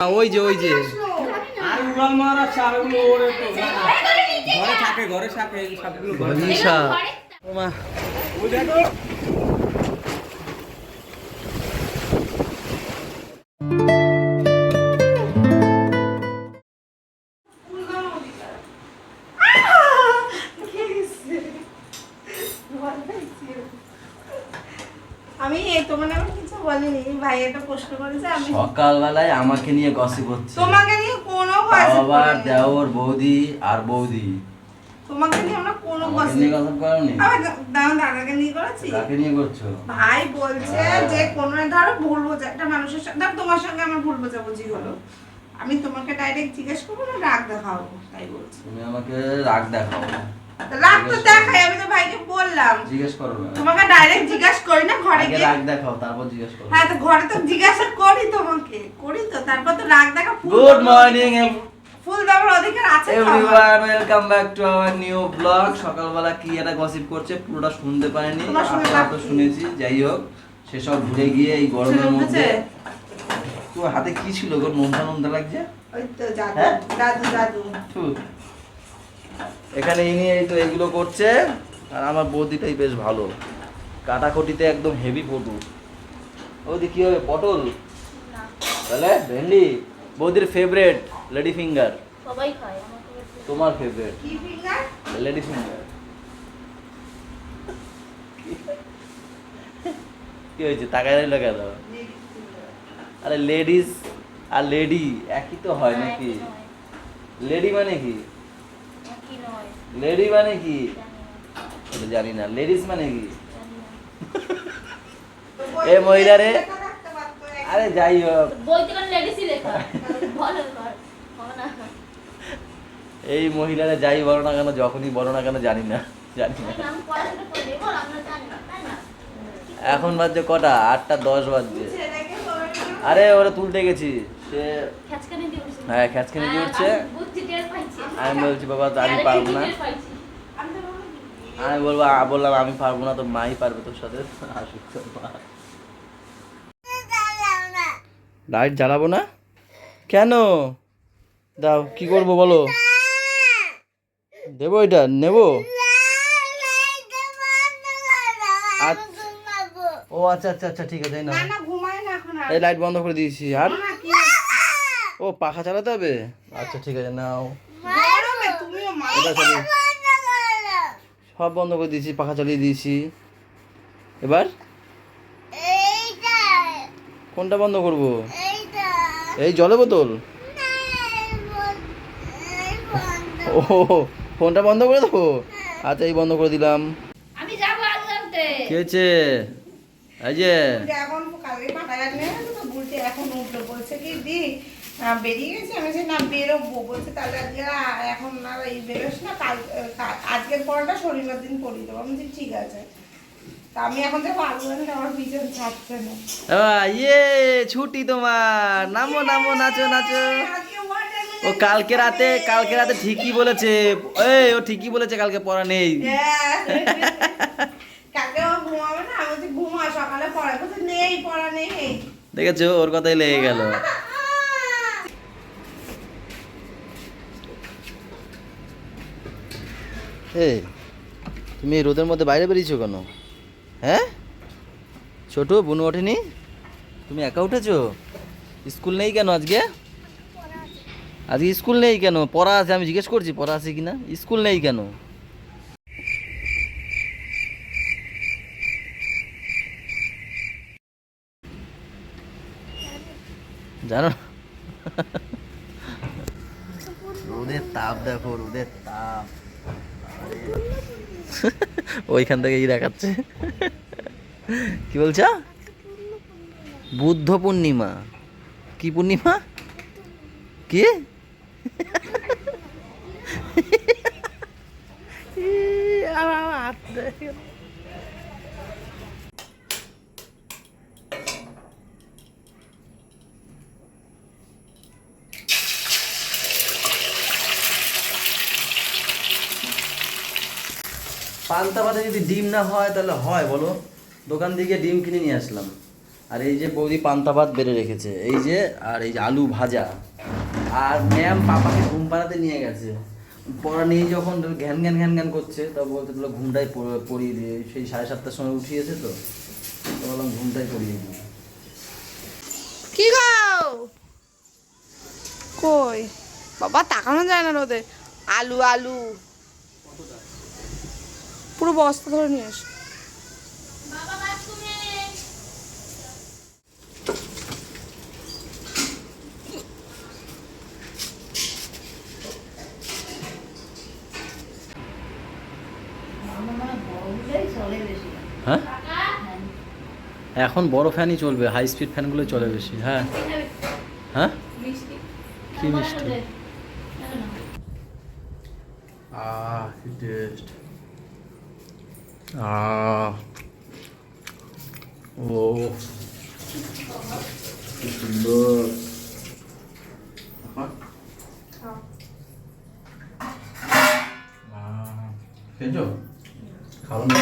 ওই যে ওই যে। আর উড়াল মারা সাপগুলো ওড়ে তো। ঘরে থাকে ঘরে থাকে সবগুলো ঘরে থাকে। ওই দেখো। প্রশ্ন করেছে আমি সকালবেলায় আমাকে নিয়ে গসিপ হচ্ছে। তোমাকে নিয়ে কোনো গসিপ আবার দেওর বৌদি আর বৌদি। তোমাকে নিয়ে আমরা কোনো গসিপ নিয়ে গসিপ করনি? আবার দাদা দাদাকে নিয়ে করেছি? কাকে নিয়ে করছ? ভাই বলছে হ্যাঁ। যে কোনো ধরো ভুল বোঝা একটা মানুষের সাথে তোমার সঙ্গে আমার ভুল বোঝাবুঝি হলো। আমি তোমাকে ডাইরেক্ট জিজ্ঞেস করব না রাগ দেখাবো? তাই বলছি। তুমি আমাকে রাগ দেখাও। রাগ তো দেখাই আমি তো ভাইকে বললাম। জিজ্ঞেস করো তোমাকে ডাইরেক্ট জিজ্ঞেস করি না ঘরে গিয়ে রাগ দেখাও তারপর জিজ্ঞেস করো। হ্যাঁ তো ঘরে তো জিজ্ঞাসা করি তোমাকে করি তো তারপর তো রাগ দেখা গুড মর্নিং ফুল দেওয়ার অধিকার আছে everyone welcome back to our new blog সকালবেলা কি একটা গসিপ করছে পুরোটা শুনতে পারিনি তো শুনেছি যাই হোক সেসব ভুলে গিয়ে এই গরমের মধ্যে হাতে কি ছিল গো নোনতা নোনতা লাগছে? ওই তো জাদু হ্যাঁ? জাদু জাদু। থু। এখানে ইনি এই তো এগুলো করছে আর আমার বৌদিটাই বেশ ভালো। কাটাকুটিতে একদম হেভি পটু বৌদি কি হবে? পটল? তাহলে ভেন্ডি? বৌদির ফেভারেট লেডি ফিঙ্গার সবাই খায় তোমার ফেভারেট কি ফিঙ্গার লেডি ফিঙ্গার কি হয়েছে? তাকায় রইল কেন? আরে লেডিস আর লেডি একই তো হয় নাকি? লেডি মানে কি? লেডি মানে কি? জানি না, জানি না। লেডিস মানে কি? এ মহিলা রে। আরে যাই হোক। এই মহিলারা যাই বলো না কেন যখনই বলো না কেন জানি না। জানি না। এখন বাজছে কটা? আটটা দশ বাজছে। আরে ওরা তুলতে গেছি। সে হ্যাঁ খ্যাচখানি দিয়ে উঠছে। আমি বলছি বাবা আমি পারব না। আমি বলব বললাম আমি পারব না তো মাই পারবে তোর সাথে। আসুক লাইট জ্বালাবো না? কেন? দাও কি করব বলো? দেবো এটা নেব? আচ্ছা। ও আচ্ছা আচ্ছা আচ্ছা ঠিক আছে না এই লাইট বন্ধ করে দিয়েছি আর ও পাখা চালাতে হবে? আচ্ছা ঠিক আছে নাও। চালিয়ে সব বন্ধ করে দিয়েছি পাখা চালিয়ে দিয়েছি। এবার? কোনটা বন্ধ করব? এই জলে বোতল? ও ফোনটা বন্ধ করে দেবো? আচ্ছা এই বন্ধ করে দিলাম। আমি যাব আলু কি হয়েছে এই যে। এখন বেরিয়ে গেছে? আমি না বেরোবো। বলছে তাহলে আজকে এখন না এই বেরোস না কাল আজকের পরটা শনিবার দিন পরিয়ে দেবো। আমি ঠিক আছে। তা আমি এখন আলু আনতে আমার পিছন ছাড়ছে না। ইয়ে ছুটি তোমার। নামো নামো নাচো নাচো। ও কালকে রাতে কালকে রাতে ঠিকই বলেছে। এই ও ঠিকই বলেছে কালকে পড়া নেই। হ্যাঁ। কালকে ও ঘুমাবে না? আমি ঘুমা সকালে পড়া। নেই পড়া নেই। দেখেছ? ওর কথাই লেগে গেল। এই, তুমি রোদের মধ্যে বাইরে বেরিয়েছো কেন? হ্যাঁ? ছোট, বুনু ওঠেনি? তুমি একা উঠেছো? স্কুল নেই কেন আজকে? আজকে স্কুল নেই কেন? পড়া আছে, আমি জিজ্ঞেস করছি, পড়া আছে কিনা? স্কুল নেই কেন? জানো রোদের তাপ দেখো, রোদের তাপ। ওইখান থেকেই দেখাচ্ছে। কি বলছ? বুদ্ধ পূর্ণিমা। কি পূর্ণিমা? কি? আমার পান্তা ভাতে যদি ডিম না হয়, তাহলে হয়, বলো। দোকান থেকে ডিম কিনে নিয়ে আসলাম। আর এই যে বৌদি পান্তা ভাত বেড়ে রেখেছে, এই যে, আর এই যে আলু ভাজা। আর ম্যাম পাপাকে ঘুম পাড়াতে নিয়ে গেছে। পড়া নিয়ে যখন ঘ্যান ঘ্যান ঘ্যান ঘ্যান করছে, তা বলতে দিল ঘুমটাই পড়- পড়িয়ে দিয়ে সেই সাড়ে সাতটার সময় উঠিয়েছে তো বললাম, ঘুমটাই পড়িয়ে দিই কি কই? বাবা, তাকানো যায় না রোদে। আলু আলু। পুরো বস্তা ধরে নিয়ে এসো। হ্যাঁ? এখন বড় ফ্যানই চলবে হাই স্পিড ফ্যানগুলো চলে বেশি হ্যাঁ। হ্যাঁ? মিষ্টি কি মিষ্টি? কি টেস্ট ও কি সুন্দর খেয়েছো খাও না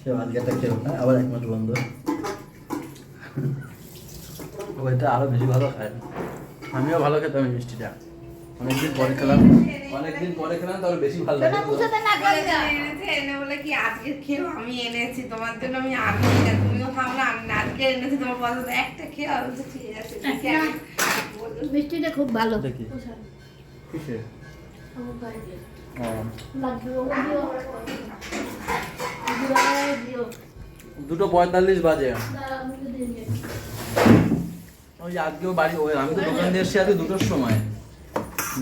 সে আজকে একটা খেলো না আবার এক মিনিট বন্ধ। ওইটা আরও বেশি ভালো খায়। আমিও ভালো খেতাম মিষ্টিটা। অনেকদিন পরে খেলাম। অনেকদিন পরে খেলাম তাহলে বেশি ভালো লাগে। এনেছে এনে বলে কি আজকে খেও আমি এনেছি তোমার জন্য আমি আনছি না তুমিও খাও না আমি না আজকে এনেছি তোমার পছন্দ একটা খেয়ে আমি বলছি, ঠিক আছে আমি মিষ্টিটা খুব ভালো। দেখি। কিসে। দুটো পঁয়তাল্লিশ বাজে। আমি ওই আজকেও বাড়ি ওই আমি তো দোকান দিয়ে এসেছি আজকে দুটোর সময়।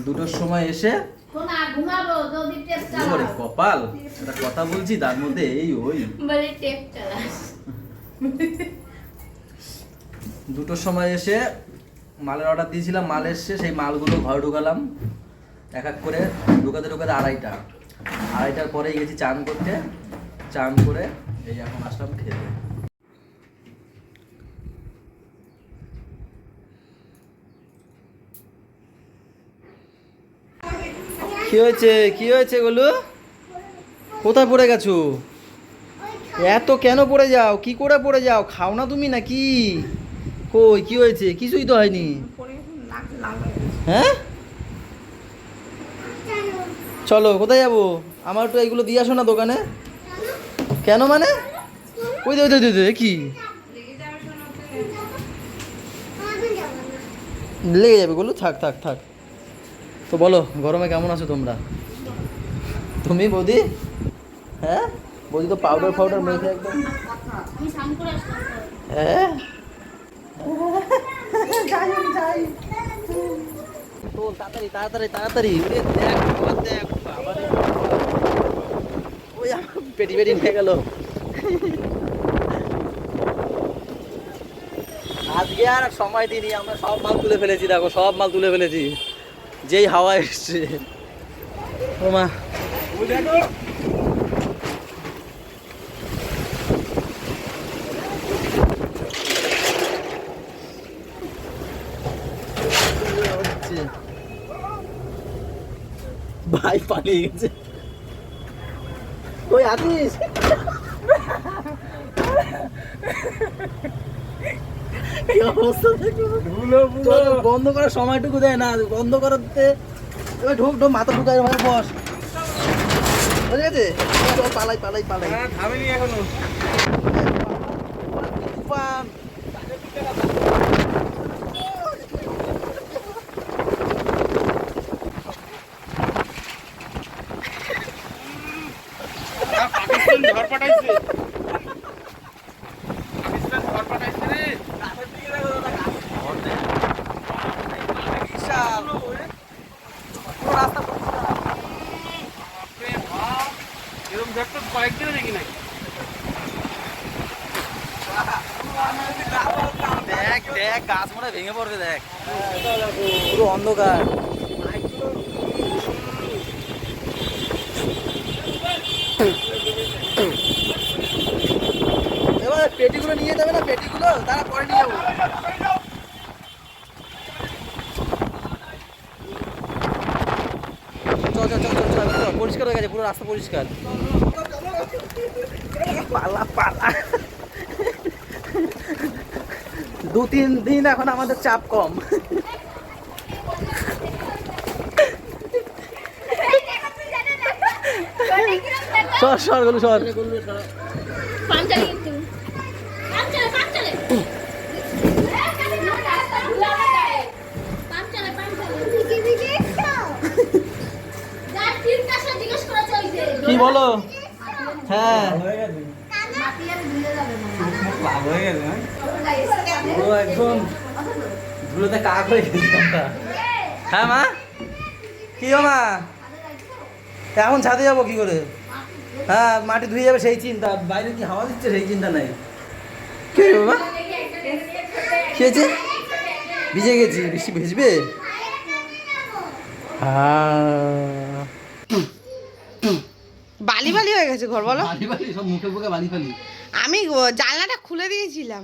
দুটোর সময় এসে ওরে কপাল একটা কথা বলছি তার মধ্যে এই ওই। দুটোর সময় এসে মালের অর্ডার দিয়েছিলাম মাল এসছে সেই মালগুলো ঘরে ঢুকালাম। এক এক করে ঢুকাতে ঢুকাতে আড়াইটা। আড়াইটার পরেই গেছি চান করতে চান করে এই এখন আসলাম খেতে। কি হয়েছে? কি হয়েছে গোলু? কোথায় পড়ে গেছো? এত কেন পড়ে যাও? কি করে পড়ে যাও? খাও না তুমি নাকি? কই, কি হয়েছে? কিছুই তো হয়নি। হয়ে? চলো, কোথায় যাব? আমার একটু এইগুলো দিয়ে আসো না দোকানে। কেন মানে? ওই ওই ওই কি লেগে যাবে বলো থাক থাক থাক। তো বলো, গরমে কেমন আছো তোমরা? তুমি বৌদি? হ্যাঁ? বৌদি তো পাউডার ফাউডার মেখে একদম। হ্যাঁ? তাড়াতাড়ি তাড়াতাড়ি তাড়াতাড়ি। ওই পেটি পেটি আজকে আর সময় দিইনি, আমরা সব মাল তুলে ফেলেছি, দেখো, সব মাল তুলে ফেলেছি। যেই হাওয়া এসছে ও মা ওই দেখো হচ্ছে ভাই পালিয়ে গেছে কই আছিস কি অবস্থা দেখো? বন্ধ করার সময়টুকু দেয় না বন্ধ করাতে এবার ঢুক ঢুক মাথা ঢুকায় ভাই বস। বুঝে গেছে? পালাই পালাই পালাই। হ্যাঁ থামেনি এখনও। তুফান আহ, পাকিস্তান ঝড় পাঠাইছে পাকিস্তান ঝড় পাঠাইছে রে বিশাল পুরো রাস্তা বাপরে বাপ, এরম ঝড় তো কয়েকদিনে দেখি নাই দেখ দেখ গাছ মনে হয় ভেঙে পড়বে দেখ পুরো অন্ধকার এবার পেটিগুলো নিয়ে যাবে না? পেটিগুলো? তারা পরে নিয়ে যাব। চল চল চল চল চল পরিষ্কার হয়ে গেছে পুরো রাস্তা পরিষ্কার। পালা পালা। দু তিন দিন এখন আমাদের চাপ কম। সর সর গেল সর গেছে আমরা। হ্যাঁ মা? কি মা? এখন ছাদে যাব কি করে? হ্যাঁ মাটি ধুয়ে যাবে সেই চিন্তা। বাইরে কি হাওয়া দিচ্ছে সেই চিন্তা নাই। কি বাবা? কি হয়েছে? ভিজে গেছি। বৃষ্টি ভিজবে? হ্যাঁ। বালি বালি হয়ে গেছে ঘর বলো। বালি বালি সব মুখে মুখে বালি ফালি। আমি জানলাটা খুলে দিয়েছিলাম।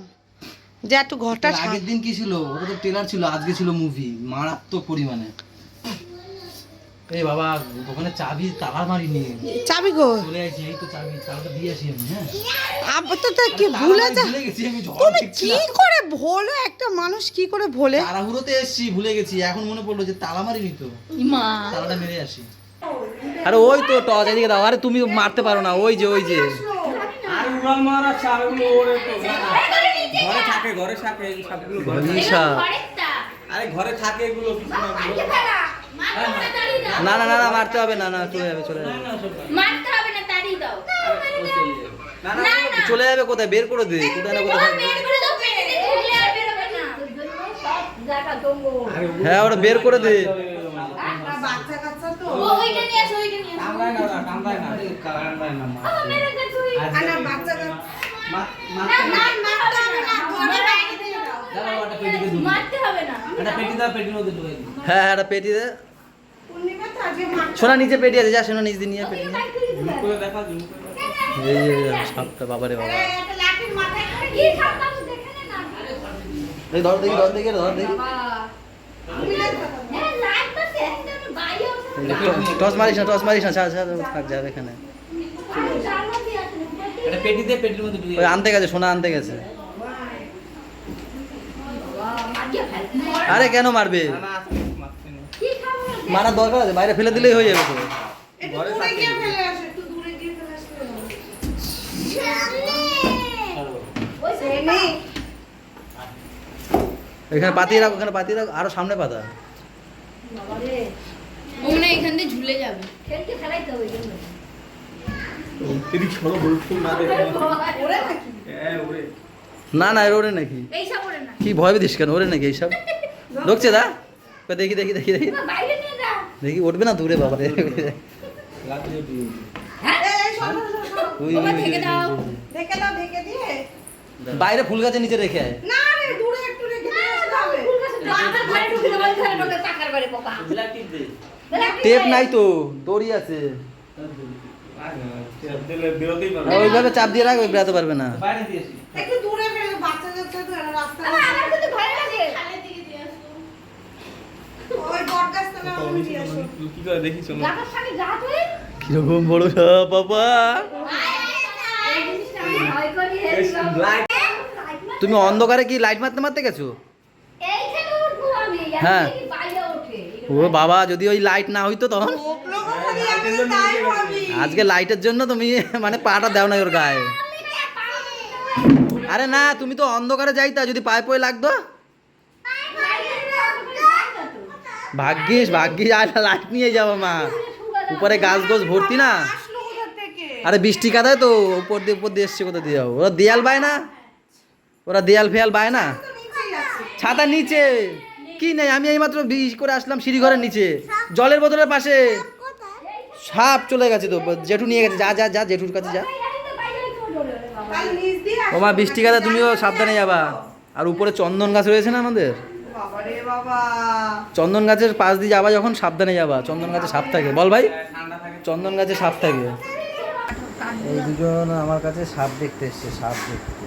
যে একটু ঘরটা আগের দিন কি ছিল? ওটা তো ট্রেলার ছিল আজকে ছিল মুভি মারাত্মক পরিমাণে। এই বাবা ওখানে চাবি তালা মারিনি চাবি গো চলে আসি এই তো চাবি চাবিটা দিয়ে আসি আমি হ্যাঁ। আব্বা তো তো কি ভুলে যা। ভুলে গেছি তুমি কি করে ভোলো? একটা মানুষ কি করে ভোলে? তাড়াহুড়োতে এসছি ভুলে গেছি এখন মনে পড়ল যে তালা মারিনি তো। মা তালাটা মেরে আসি। আরে ওই তো টস এদিকে দাও আরে তুমি মারতে পারো না ওই যে ওই যে ঘরে থাকে ঘরে থাকে আরে ঘরে থাকে এগুলো না না না না মারতে হবে না না চলে যাবে চলে যাবে মারতে হবে না তাড়ি দাও না না না না চলে যাবে কোথায় বের করে দে কোথায় না কোথায় হ্যাঁ ওটা বের করে দে ওইটা নিয়ে আসো ওইটা নিয়ে আসো। কামড়ায় না কামড়ায় না। কামড়ায় না মা। মেরে বাচ্চা মা- না না। হ্যাঁ হ্যাঁ সোনা নিচে পেটি আছে যা সোনা নিচ দিয়ে নিয়ে পেটি সাপটা বাবারে বাবা। ধর দেখি ধর দেখি ধর দেখি হ্যাঁ লাইট তো দেখতে আমি বাইরে ওঠে এই যে ট- টস মারিস না টস মারিস না ছাড় ছাড় থাক যাবে এখানে ওই আনতে গেছে সোনা আনতে গেছে। আরে কেন মারবে? মারার দরকার আছে বাইরে ফেলে দিলেই হয়ে যাবে তো। এখানে পাতিয়ে রাখো ওখানে পাতিয়ে রাখ আরও সামনে পাতা। মনে হয় এখান দিয়ে ঝুলে যাবে। খেলতে খেলাইতে হবে ওই জন্য এদিক সরো, বলছো না দেখে। ওরে নাকি? হ্যাঁ, ওরে। না না এর ওরে নাকি। না। কি ভয় পেতিস কেন? ওরে নাকি এইসব? ঢুকছে দা। কই দেখি দেখি দেখি দেখি। দেখি উঠবে না দূরে বাবা রে বাইরে ফুল গাছের নিচে রেখে আয়। দূরে একটু রেখে টেপ নাই তো দড়ি আছে। ওইভাবে চাপ দিয়ে রাখবে বেরাতে পারবে না। বাইরে দিয়েছি একটু দূরে ফেলে বাচ্চা কাচ্চা তো এরা রাস্তা বাবা, আমার কিন্তু ভয় লাগে। খালের দিকে দিয়ে আসো। ওই বটগাছটা না ওই দিয়ে আসো কি করে দেখি চলো। গাছের সাথে যা তুই। কীরকম বড় বাবা। তুমি অন্ধকারে কি লাইট মারতে মারতে গেছো? হ্যাঁ। এখান থেকে বাইরে ওঠে ও বাবা, যদি ওই লাইট না হইতো তখন? আজকে লাইটের জন্য তুমি মানে পাটা দাও না ওর গায়ে। আরে না, তুমি তো অন্ধকারে যাইতা, যদি পায়ে পয়ে লাগতো। ভাগ্যিস ভাগ্যিস আর লাইট নিয়ে যাব মা। উপরে গাছ গোছ ভর্তি না? আরে বৃষ্টি কাদায় তো, উপর দিয়ে উপর দিয়ে এসছে কোথা দিয়ে? যাব ওরা দেয়াল বায় না? ওরা দেয়াল ফেয়াল বায় না? ছাতা নিচে। কি নেই? আমি এইমাত্র বিশ করে আসলাম সিঁড়িঘরের নিচে। জলের বোতলের পাশে। সাপ চলে গেছে তো, জেঠু নিয়ে গেছে। যা যা যা, জেঠুর কাছে যা। তাহলে ও মা, বৃষ্টি কাদা তুমিও সাবধানে যাবা। আর উপরে চন্দন গাছ রয়েছে না আমাদের? চন্দন গাছের পাশ দিয়ে যাবা যখন, সাবধানে যাবা। চন্দন গাছে সাপ থাকে। বল ভাই, চন্দন গাছে সাপ থাকে। এই দুজন আমার কাছে সাপ দেখতে এসছে, সাপ দেখতে।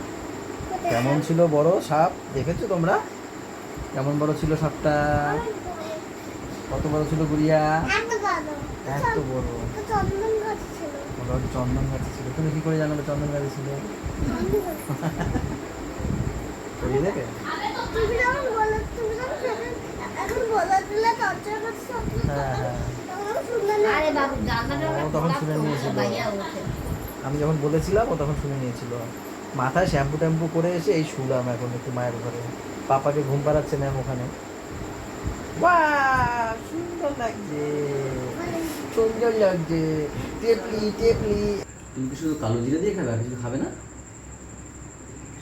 কেমন ছিল বড় সাপ? দেখেছ তোমরা? কেমন বড় ছিল সাপটা কত বড় ছিল গুড়িয়া? এত বড়। চন্দন গাছে ছিল। তুমি কি করে জানালে চন্দন গাছে ছিল। আমি যখন বলেছিলাম ও তখন শুনে নিয়েছিল। মাথায় শ্যাম্পু ট্যাম্পু করে এসে এই শুলাম এখন একটু মায়ের ঘরে। পাপাকে ঘুম পাড়াচ্ছে ম্যাম ওখানে। সুন্দর লাগছে। সুন্দর লাগছে। টেপলি টেপলি। তুমি কি শুধু কালো জিরে দিয়ে খাবে? আর কিছু খাবে না?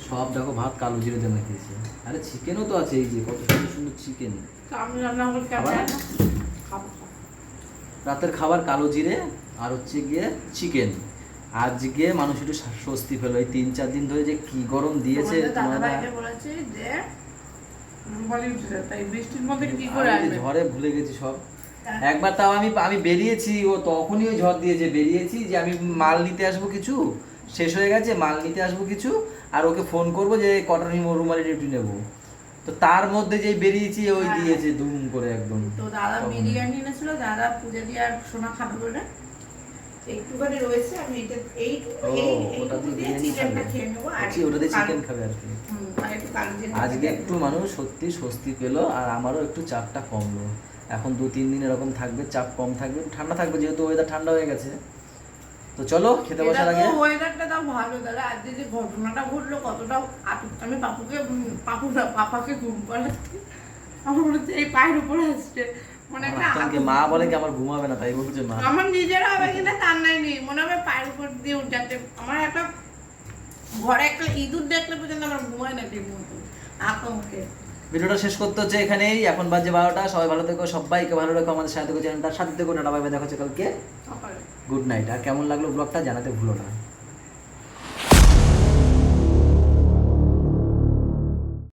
সব দেখো ভাত কালো জিরে দিয়ে মেখেছে আরে চিকেনও তো আছে এই যে কত সুন্দর সুন্দর চিকেন তো আমি রান্না করে খাবার? খাব খাব। রাতের খাবার কালো জিরে আর হচ্ছে গিয়ে চিকেন আজকে মানুষ একটু স্বস্তি পেল। এই তিন চার দিন ধরে যে কি গরম দিয়েছে তোমার ভাইকে বলেছি যে তাই বৃষ্টির মধ্যে কি করে আসবে? ঝড়ে ভুলে গেছি সব। একবার তাও আমি আমি বেরিয়েছি ও তখনই ওই ঝড় দিয়েছে বেরিয়েছি যে আমি মাল নিতে আসব কিছু শেষ হয়ে গেছে মাল নিতে আসব কিছু আর ওকে ফোন করব যে কটা নিম রুমালি ডিউটি নেব। তো তার মধ্যে যেই বেরিয়েছি ওই হ্যাঁ। দিয়েছে দুম করে একদম। তো দাদা বিরিয়ানি এনেছিল দাদা পূজা দিয়ে আর সোনা খাবে বলে একটুখানি রয়েছে আমি এটা এইটুকু এই এইটুকু দিয়ে দিয়ে চিকেনটা খেয়ে নেব আর ওটা দিয়ে চিকেন খাবে আর কি। হুম, আর একটু কালো জিরে আজকে একটু মানুষ সত্যি স্বস্তি পেল আর আমারও একটু চাপটা কমলো। এখন দু তিন দিন এরকম থাকবে চাপ কম থাকবে ঠান্ডা থাকবে যেহেতু ওয়েদার ঠান্ডা হয়ে গেছে। তো চলো খেতে বসার আগে। ওয়েদারটা তাও ভালো দাদা আজকে যে ঘটনাটা ঘটলো কতটা আমি পাপুকে পাপু পাপাকে ঘুম পাড়াচ্ছি। আমার মনে হচ্ছে এই পায়ের উপরে আসছে। মানে মা বলে কি আমার ঘুমাবে না তাই বলছে মা। আমার নিজের হবে কিনা তার নাই নেই। মনে হবে পায়ের উপর দিয়ে উঠে যাচ্ছে আমার একটা ঘরে একটা ইঁদুর দেখলে পর্যন্ত আমার ঘুমায় না ঠিক মতো। আতঙ্কে। ভিডিওটা শেষ করতে হচ্ছে এখানেই। এখন বাজে বারোটা। সবাই ভালো থেকো সবাইকে ভালো রাখো আমাদের সাথে থেকো চ্যানেলটার সাথে থেকো টাটা বাই দেখা হচ্ছে কালকে। গুড নাইট আর কেমন লাগল ব্লগটা জানাতে ভুলো না।